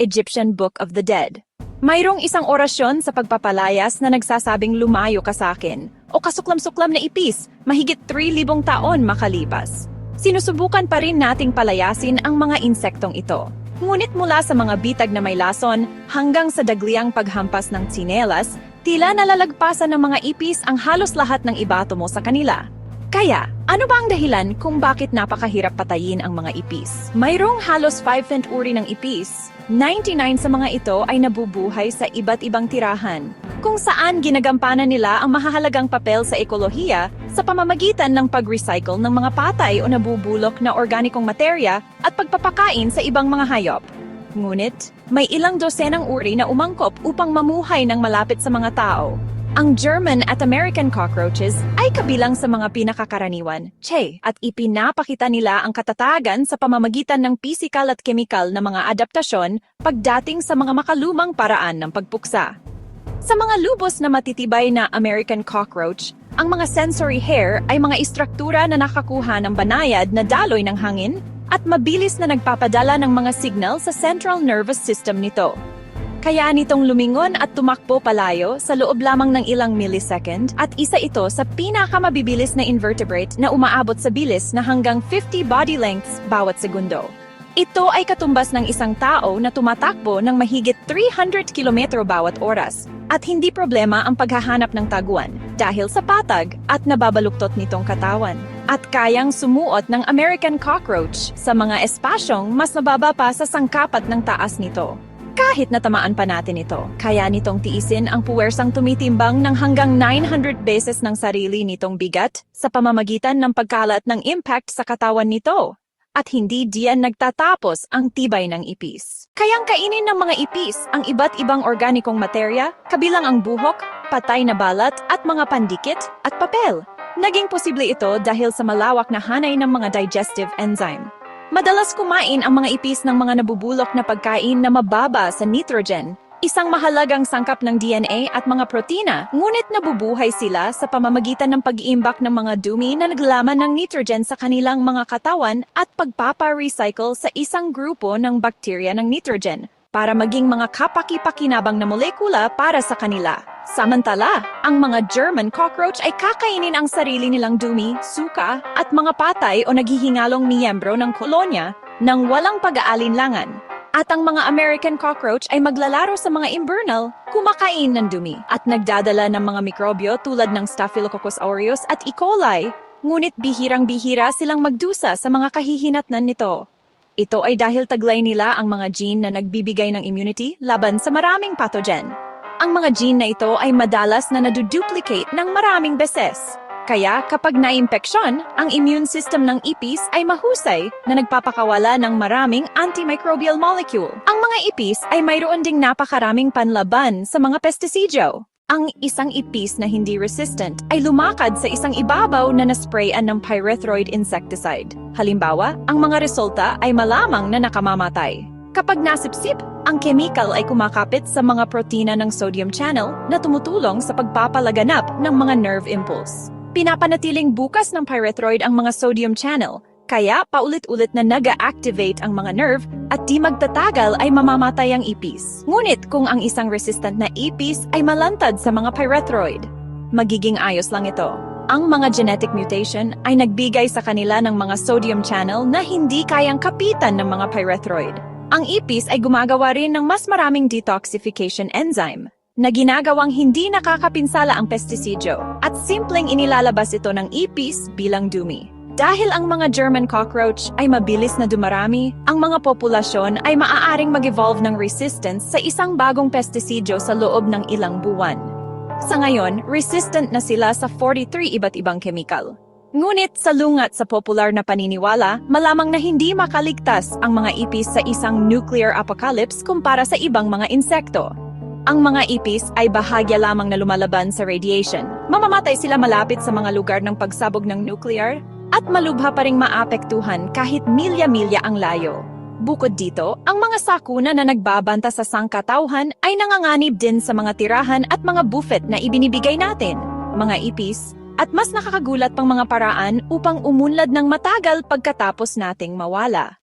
Egyptian Book of the Dead. Mayroong isang orasyon sa pagpapalayas na nagsasabing lumayo ka sa akin o kasuklam-suklam na ipis mahigit 3,000 taon makalipas. Sinusubukan pa rin nating palayasin ang mga insektong ito. Ngunit mula sa mga bitag na may lason hanggang sa dagliang paghampas ng tsinelas, tila nalalagpasan ng mga ipis ang halos lahat ng ibatomo sa kanila. Kaya, ano ba ang dahilan kung bakit napakahirap patayin ang mga ipis? Mayroong halos 5 uri ng ipis. 99 sa mga ito ay nabubuhay sa iba't ibang tirahan, kung saan ginagampanan nila ang mahahalagang papel sa ekolohiya sa pamamagitan ng pag-recycle ng mga patay o nabubulok na organikong materya at pagpapakain sa ibang mga hayop. Ngunit, may ilang dosenang uri na umangkop upang mamuhay ng malapit sa mga tao. Ang German at American cockroaches ay kabilang sa mga pinakakaraniwan, che, at ipinapakita nila ang katatagan sa pamamagitan ng pisikal at kemikal na mga adaptasyon pagdating sa mga makalumang paraan ng pagpuksa. Sa mga lubos na matitibay na American cockroach, ang mga sensory hair ay mga istruktura na nakakuha ng banayad na daloy ng hangin at mabilis na nagpapadala ng mga signal sa central nervous system nito. Kaya nitong lumingon at tumakbo palayo sa loob lamang ng ilang millisecond at isa ito sa pinakamabibilis na invertebrate na umaabot sa bilis na hanggang 50 body lengths bawat segundo. Ito ay katumbas ng isang tao na tumatakbo ng mahigit 300 kilometro bawat oras. At hindi problema ang paghahanap ng taguan dahil sa patag at nababaluktot nitong katawan. At kayang sumuot ng American cockroach sa mga espasyong mas mababa pa sa sangkapat ng taas nito kahit natamaan pa natin ito. Kaya nitong tiisin ang puwersang tumitimbang ng hanggang 900 beses ng sarili nitong bigat sa pamamagitan ng pagkalat ng impact sa katawan nito. At hindi diyan nagtatapos ang tibay ng ipis. Kayang kainin ng mga ipis ang iba't ibang organikong materya, kabilang ang buhok, patay na balat at mga pandikit at papel. Naging posible ito dahil sa malawak na hanay ng mga digestive enzyme. Madalas kumain ang mga ipis ng mga nabubulok na pagkain na mababa sa nitrogen, isang mahalagang sangkap ng DNA at mga protina, ngunit nabubuhay sila sa pamamagitan ng pag-iimbak ng mga dumi na naglalaman ng nitrogen sa kanilang mga katawan at pagpapa-recycle sa isang grupo ng bakterya ng nitrogen para maging mga kapaki-pakinabang na molekula para sa kanila. Samantala, ang mga German cockroach ay kakainin ang sarili nilang dumi, suka, at mga patay o naghihingalong miyembro ng kolonya nang walang pag-aalinlangan. At ang mga American cockroach ay maglalaro sa mga invernal, kumakain ng dumi, at nagdadala ng mga mikrobyo tulad ng Staphylococcus aureus at E. coli, ngunit bihirang-bihira silang magdusa sa mga kahihinatnan nito. Ito ay dahil taglay nila ang mga gene na nagbibigay ng immunity laban sa maraming pathogen. Ang mga gene na ito ay madalas na naduduplicate ng maraming beses. Kaya kapag naimpeksyon, ang immune system ng ipis ay mahusay na nagpapakawala ng maraming antimicrobial molecule. Ang mga ipis ay mayroon ding napakaraming panlaban sa mga pestisidyo. Ang isang ipis na hindi resistant ay lumakad sa isang ibabaw na nasprayan ng pyrethroid insecticide. Halimbawa, ang mga resulta ay malamang na nakamamatay. Kapag nasipsip, ang chemical ay kumakapit sa mga protina ng sodium channel na tumutulong sa pagpapalaganap ng mga nerve impulse. Pinapanatiling bukas ng pyrethroid ang mga sodium channel, kaya paulit-ulit na nag-activate ang mga nerve at di magtatagal ay mamamatay ang ipis. Ngunit kung ang isang resistant na ipis ay malantad sa mga pyrethroid, magiging ayos lang ito. Ang mga genetic mutation ay nagbigay sa kanila ng mga sodium channel na hindi kayang kapitan ng mga pyrethroid. Ang ipis ay gumagawa rin ng mas maraming detoxification enzyme na ginagawang hindi nakakapinsala ang pestisidyo at simpleng inilalabas ito ng ipis bilang dumi. Dahil ang mga German cockroach ay mabilis na dumarami, ang mga populasyon ay maaaring mag-evolve ng resistance sa isang bagong pestisidyo sa loob ng ilang buwan. Sa ngayon, resistant na sila sa 43 iba't ibang chemical. Ngunit sa lungat sa popular na paniniwala, malamang na hindi makaligtas ang mga ipis sa isang nuclear apocalypse kumpara sa ibang mga insekto. Ang mga ipis ay bahagya lamang na lumalaban sa radiation. Mamamatay sila malapit sa mga lugar ng pagsabog ng nuclear at malubha pa ring maapektuhan kahit milya-milya ang layo. Bukod dito, ang mga sakuna na nagbabanta sa sangkatauhan ay nanganganib din sa mga tirahan at mga buffet na ibinibigay natin, mga ipis, at mas nakakagulat pang mga paraan upang umunlad ng matagal pagkatapos nating mawala.